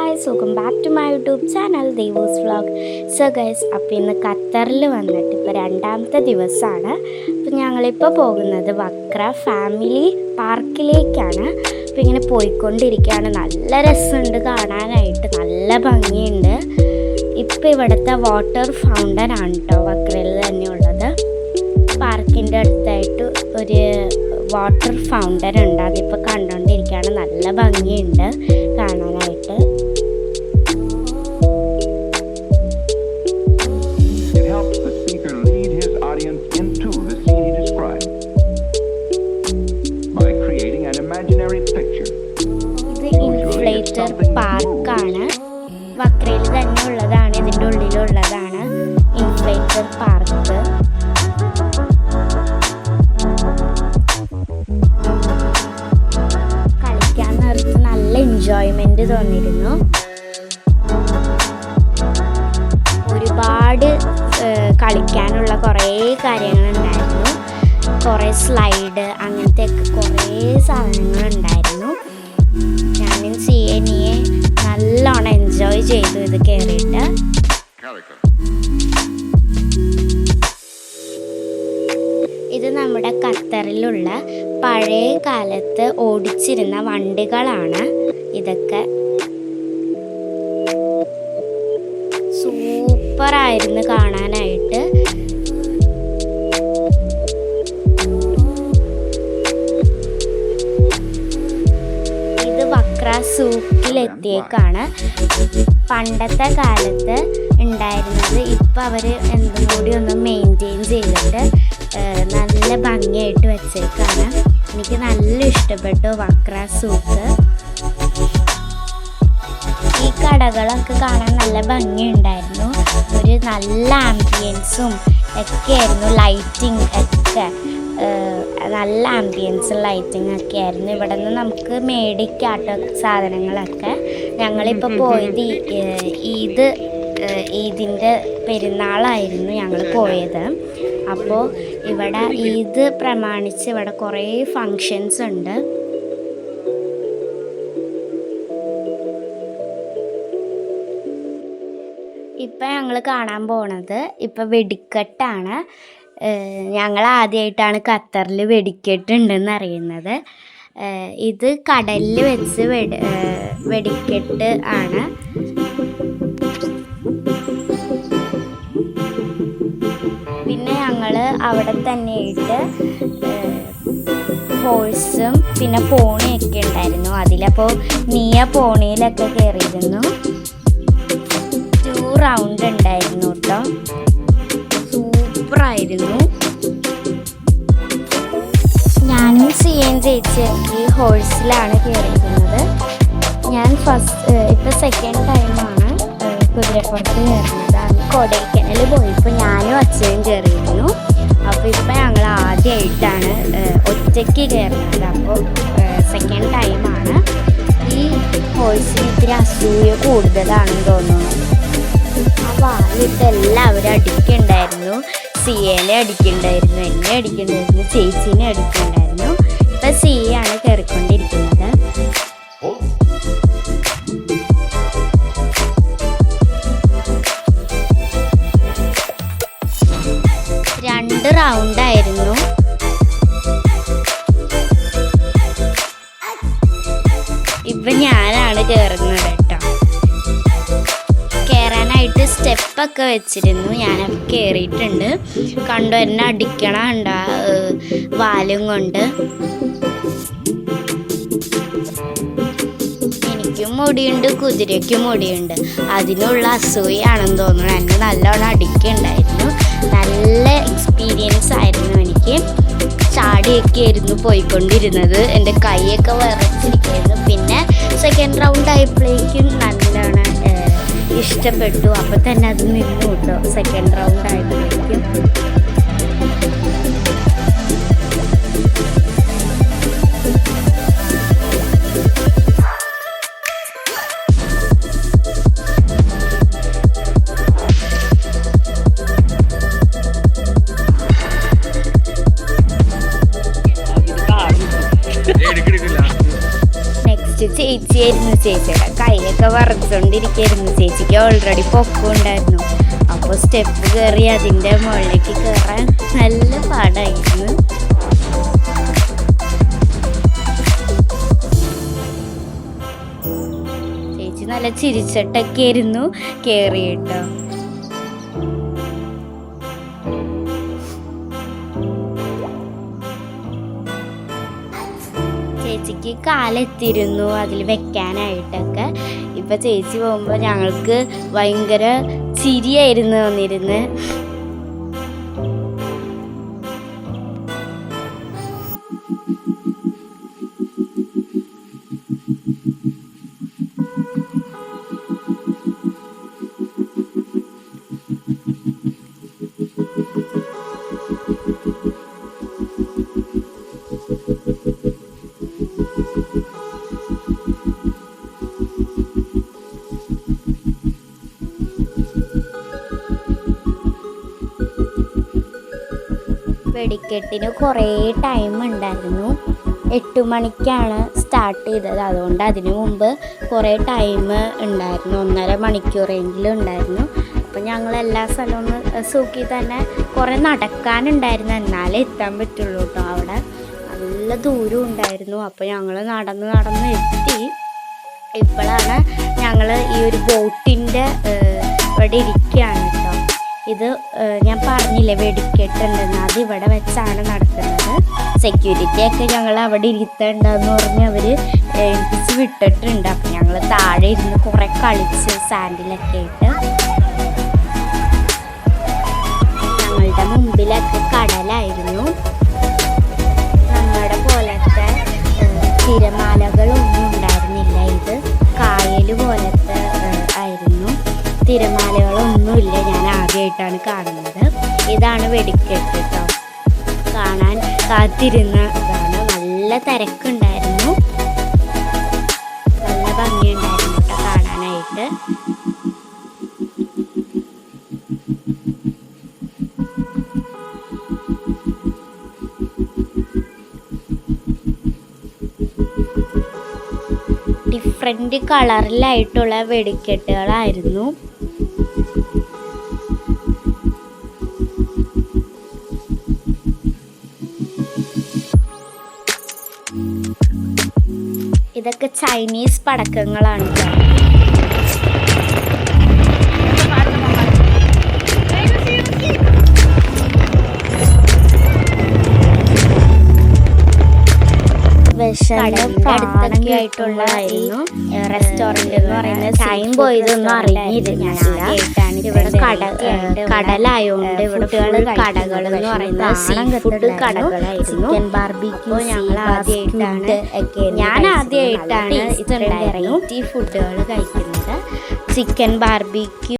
Guys welcome back to my YouTube channel Devu's vlog so guys അപ്പോൾ ഇന്ന് ഖത്തറിൽ വന്നിട്ട് ഇപ്പോൾ രണ്ടാമത്തെ ദിവസമാണ് അപ്പോൾ ഞങ്ങളിപ്പോൾ പോകുന്നത് വക്ര ഫാമിലി പാർക്കിലേക്കാണ് അപ്പോൾ ഇങ്ങനെ പോയിക്കൊണ്ടിരിക്കുകയാണ്. നല്ല രസമുണ്ട് കാണാനായിട്ട്. നല്ല ഭംഗിയുണ്ട്. ഇപ്പോൾ ഇവിടുത്തെ വാട്ടർ ഫൗണ്ടൻ ആണ് കേട്ടോ വക്രയിൽ തന്നെയുള്ളത് പാർക്കിന്റെ അടുത്തായിട്ട് ഒരു വാട്ടർ ഫൗണ്ടൻ ഉണ്ട്. അതിപ്പോൾ കണ്ടുകൊണ്ടിരിക്കുകയാണ് നല്ല ഭംഗിയുണ്ട് കാണാനായിട്ട്. വക്രയിൽ തന്നെ ഉള്ളതാണ് ഇതിന്റെ ഉള്ളിലുള്ളതാണ്. ഇൻഫ്ലേറ്റർ പാർക്ക് കളിക്കാൻ നേരത്ത് നല്ല എൻജോയ്മെന്റ് തോന്നിയിരുന്നു. ഒരുപാട് കളിക്കാനുള്ള കുറേ കാര്യങ്ങളുണ്ടായിരുന്നു. കുറേ സ്ലൈഡ് അങ്ങനത്തെ കുറേ സാധനങ്ങളുണ്ടായിരുന്നു. ഞാനും സി എനിയെ നല്ലോണം എൻജോയ് ചെയ്തു ഇത് കയറിയിട്ട് ഇത് നമ്മുടെ ഖത്തറിലുള്ള പഴയ കാലത്ത് ഓടിച്ചിരുന്ന വണ്ടികളാണ് ഇതൊക്കെ. സൂപ്പറായിരുന്നു കാണാനായിട്ട്. ഇത് വക്ര സൂക്കിലെത്തിയേക്കാണ് പണ്ടത്തെ കാലത്ത് ഉണ്ടായിരുന്നത് ഇപ്പം അവർ എന്തും കൂടി ഒന്ന് മെയിന്റെയിൻ ചെയ്തിട്ട് നല്ല ഭംഗിയായിട്ട് വെച്ചേക്കാണ്. എനിക്ക് നല്ല ഇഷ്ടപ്പെട്ടു വക്ര സൂപ്പ് ഈ കടകളൊക്കെ കാണാൻ നല്ല ഭംഗിയുണ്ടായിരുന്നു. ഒരു നല്ല ആംബിയൻസും ഒക്കെ ആയിരുന്നു ലൈറ്റിംഗ് ഒക്കെ. നല്ല ആംബിയൻസ് ലൈറ്റിംഗ് ഒക്കെ ആയിരുന്നു ഇവിടെ നിന്ന് നമുക്ക് മേടിക്കാട്ടോ സാധനങ്ങളൊക്കെ. ഞങ്ങളിപ്പോൾ പോയത് ഈദ് ഈദിന്റെ പെരുന്നാളായിരുന്നു ഞങ്ങൾ പോയത്. അപ്പോൾ ഇവിടെ ഈദ് പ്രമാണിച്ച് ഇവിടെ കുറേ ഫങ്ഷൻസ് ഉണ്ട്. ഇപ്പം ഞങ്ങൾ കാണാൻ പോണത് ഇപ്പം വെടിക്കെട്ടാണ്. ഞങ്ങൾ ആദ്യമായിട്ടാണ് ഖത്തറിൽ വെടിക്കെട്ടുണ്ടെന്ന് അറിയുന്നത് ഇത് കടലിൽ വെച്ച് വെടി വെടിക്കെട്ട് ആണ്. പിന്നെ ഞങ്ങൾ അവിടെ തന്നെയായിട്ട് ഹോഴ്സും പിന്നെ പോണിയൊക്കെ ഉണ്ടായിരുന്നു അതിലപ്പോൾ നീയ പോണിയിലൊക്കെ കയറിയിരുന്നു ടു റൗണ്ട് ഉണ്ടായിരുന്നു കേട്ടോ സൂപ്പറായിരുന്നു ഞാനും സി എൻ ചേച്ചി ഈ ഹോഴ്സിലാണ് കയറിയിരുന്നത് ഞാൻ ഫസ്റ്റ് ഇപ്പം സെക്കൻഡ് ടൈമാണ് കുതിരപ്പുറത്ത് കയറുന്നത്. അന്ന് കൊടൈക്കനൽ പോയപ്പോൾ ഞാനും അച്ഛനും കയറിയിരുന്നു. അപ്പോൾ ഇപ്പം ഞങ്ങൾ ആദ്യമായിട്ടാണ് ഒറ്റയ്ക്ക് കയറുന്നത്. അപ്പോൾ സെക്കൻഡ് ടൈമാണ് ഈ ഹോഴ്സിന് ഇത്തിരി അസൂയ കൂടുതലാണെന്ന് തോന്നുന്നു. അപ്പോൾ വാലിട്ട് എല്ലാവരും അടിക്കണ്ടായിരുന്നു സിയേനെ അടിക്കണ്ടായിരുന്നു എന്നെ അടിക്കണ്ടായിരുന്നു ചേച്ചീനെ അടിക്കണ്ടായിരുന്നു. ഇപ്പൊ സി ആണ് കയറിക്കൊണ്ടിരിക്കുന്നത് രണ്ട് റൗണ്ട് സ്റ്റെപ്പൊക്കെ വെച്ചിരുന്നു. ഞാനത് കയറിയിട്ടുണ്ട് കണ്ടു എന്നെ അടിക്കണം വാലും കൊണ്ട്. എനിക്കും മുടിയുണ്ട് കുതിരയ്ക്കും മുടിയുണ്ട്. അതിനുള്ള അസൂയാണെന്ന് തോന്നുന്നു. എന്നെ നല്ലോണം അടിക്കുണ്ടായിരുന്നു. നല്ല എക്സ്പീരിയൻസ് ആയിരുന്നു എനിക്ക്. ചാടിയൊക്കെ ആയിരുന്നു പോയിക്കൊണ്ടിരുന്നത്. എന്റെ കൈയൊക്കെ വിറച്ചിരിക്കുകയായിരുന്നു പിന്നെ സെക്കൻഡ് റൗണ്ട് ആയപ്പോഴേക്കും നല്ലോണം ഇഷ്ടപ്പെട്ടു. അപ്പോൾ തന്നെ അത് നിന്നു കേട്ടോ സെക്കൻഡ് റൗണ്ട് ആയപ്പോഴേക്കും. ചേച്ചിയായിരുന്നു ചേച്ചിയുടെ കൈയൊക്കെ വറുത്തോണ്ടിരിക്കായിരുന്നു ചേച്ചിക്ക് ഓൾറെഡി പൊക്കുണ്ടായിരുന്നു അപ്പോൾ സ്റ്റെപ്പ് കയറി അതിന്റെ മുകളിലേക്ക് കയറാൻ നല്ല പാടായിരുന്നു. ചേച്ചി നല്ല ചിരിച്ചിട്ടൊക്കെ ആയിരുന്നു കയറിയിട്ടോ ചേച്ചിക്ക് കാലെത്തിയിരുന്നു അതിൽ വെക്കാനായിട്ടൊക്കെ. ഇപ്പൊ ചേച്ചി പോകുമ്പോൾ ഞങ്ങൾക്ക് ഭയങ്കര ചിരിയായിരുന്നു വന്നിരുന്ന്. വെടിക്കെട്ടിന് കുറേ ടൈം ഉണ്ടായിരുന്നു. എട്ട് മണിക്കാണ് സ്റ്റാർട്ട് ചെയ്തത്. അതുകൊണ്ട് അതിനു മുമ്പ് കുറേ ടൈം ഉണ്ടായിരുന്നു. ഒന്നര മണിക്കൂറെങ്കിലും ഉണ്ടായിരുന്നു. അപ്പോൾ ഞങ്ങൾ എല്ലാ സ്ഥലവും സൂക്കി തന്നെ കുറേ നടക്കാനുണ്ടായിരുന്നു. എന്നാലേ എത്താൻ പറ്റുള്ളൂ കേട്ടോ അവിടെ. നല്ല ദൂരം ഉണ്ടായിരുന്നു. അപ്പോൾ ഞങ്ങൾ നടന്ന് നടന്ന് എത്തി. ഇപ്പോഴാണ് ഞങ്ങൾ ഈ ഒരു ബോട്ടിന്റെ ഇവിടെ ഇരിക്കുകയാണ് കേട്ടോ ഇത് ഞാൻ പറഞ്ഞില്ലേ വെടിക്കെട്ടുണ്ടെന്ന്. അത് ഇവിടെ വെച്ചാണ് നടക്കുന്നത്. സെക്യൂരിറ്റി ഒക്കെ ഞങ്ങൾ അവിടെ ഇരിക്കേണ്ടതെന്ന് പറഞ്ഞ് അവർ ഏൽപ്പിച്ച് വിട്ടിട്ടുണ്ട്. അപ്പം ഞങ്ങൾ താഴെ ഇരുന്ന് കുറേ കളിച്ച് സാൻഡിലൊക്കെ ആയിട്ട് ഞങ്ങളുടെ മുമ്പിലൊക്കെ കടലായിരുന്നു. തിരമാലകളൊന്നും ഉണ്ടായിരുന്നില്ല. ഇത് കായൽ പോലത്തെ ആയിരുന്നു. തിരമാലകളൊന്നുമില്ല ഞാൻ ആദ്യമായിട്ടാണ് കാണുന്നത്. ഇതാണ് വെടിക്കെട്ട് കേട്ടോ കാണാൻ കാത്തിരുന്ന ഇതാണ്. നല്ല തിരക്കുണ്ടായിരുന്നു. നല്ല ഭംഗിയുണ്ടായിരുന്നു കേട്ടോ കാണാനായിട്ട്. ഡിഫറെന്റ് കളറിലായിട്ടുള്ള വെടിക്കെട്ടുകളായിരുന്നു ഇതൊക്കെ ചൈനീസ് പടക്കങ്ങളാണ് കേട്ടോ. കടലിന്റെ അടുത്തൊക്കെ ആയിട്ടുള്ളതായിരുന്നു റെസ്റ്റോറന്റ് എന്ന് പറയുന്നത് ടൈം പോയതൊന്നും അറിഞ്ഞിരുന്നില്ല ഇവിടെ കട കടലായോണ്ട് ഇവിടെ ഫുൾ കടകൾ എന്ന് പറയുന്നത് സീ ഫുഡ് കടകളായിരുന്നു. ചിക്കൻ ബാർബിക്യൂ ഞങ്ങൾ ആദ്യമായിട്ടാണ് ഞാൻ ആദ്യമായിട്ടാണ് വെറൈറ്റി ഫുഡുകൾ കഴിക്കുന്നത്. Chicken barbecue